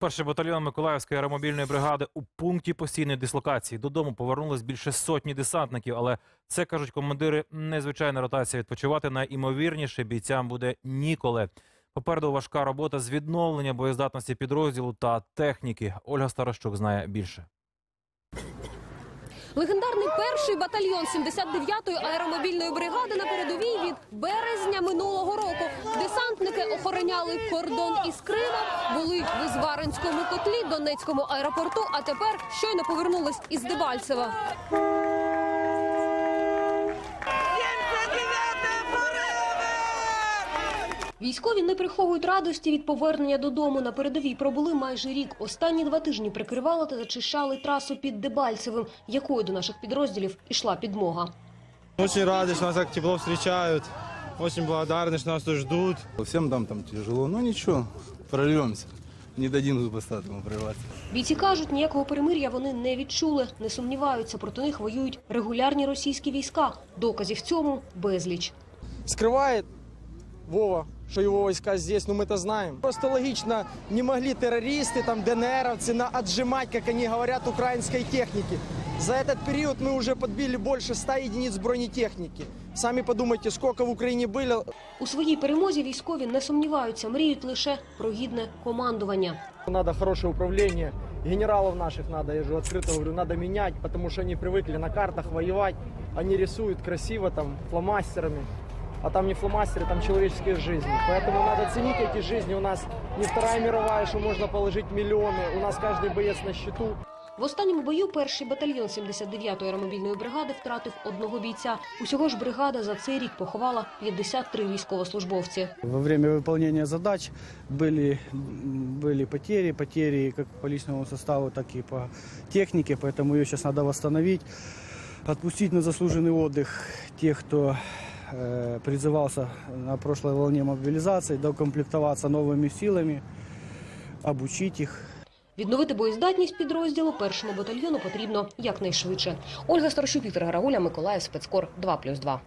Перший батальйон Миколаївської аеромобільної бригади у пункті постійної дислокації. Додому повернулись більше сотні десантників, але це кажуть командири незвичайна ротація. Відпочивати найімовірніше бійцям буде ніколи. Попереду важка робота з відновлення боєздатності підрозділу та техніки. Ольга Старощук знає більше. Легендарний перший батальйон 79-ї аеромобільної бригади на передовій від березня минулого року. Десантники охороняли кордон із Кримом, були в Ізваринському котлі, Донецькому аеропорту, а тепер щойно повернулись із Дебальцева. Військові не приховують радості від повернення додому. На передовій пробули майже рік. Останні два тижні прикривали та зачищали трасу під Дебальцевим, якою до наших підрозділів ішла підмога. Рады, что нас так тепло встречают. Очень благодарны, что нас тут ждут. Всем там там тяжело, но ничего, прорвемся. Не дадим зубостатому прорваться. Бійці кажуть, ніякого перемир'я вони не відчули, не сумніваються. Проти них воюють регулярні російські війська. Доказів цьому безліч. Скриває Вова, что его войска здесь, ну мы это знаем. Просто логично, не могли террористы, там, ДНРовцы на отжимать, как они говорят, украинской техники. За этот период мы уже подбили больше 100 единиц бронетехники. Сами подумайте, сколько в Украине было. У своїй перемозі військові не сумніваються, мріють лише про гідне командування. Надо хорошее управление. Генералов наших надо, я же открыто говорю, надо менять, потому что они привыкли на картах воевать. Они рисуют красиво там фломастерами. А там не фломастеры, там человеческие жизни. Поэтому надо ценить эти жизни. У нас не Вторая мировая, что можно положить миллионы. У нас каждый боец на счету. В останньому бою перший батальйон 79-ї аеромобільної бригади втратив одного бійця. Усього ж бригада за цей рік поховала 53 військовослужбовці. Во время выполнения задач были, были потери, потери как по личному составу, так и по технике, поэтому ее сейчас надо восстановить, отпустить на заслуженный отдых тех, кто э, призывался на прошлой волне мобилизации, докомплектоваться новыми силами, обучить их. Відновити боєздатність підрозділу першому батальйону потрібно якнайшвидше. Ольга Старощук, Віктор Гарагуля, Миколаїв, спецкор 2+,2.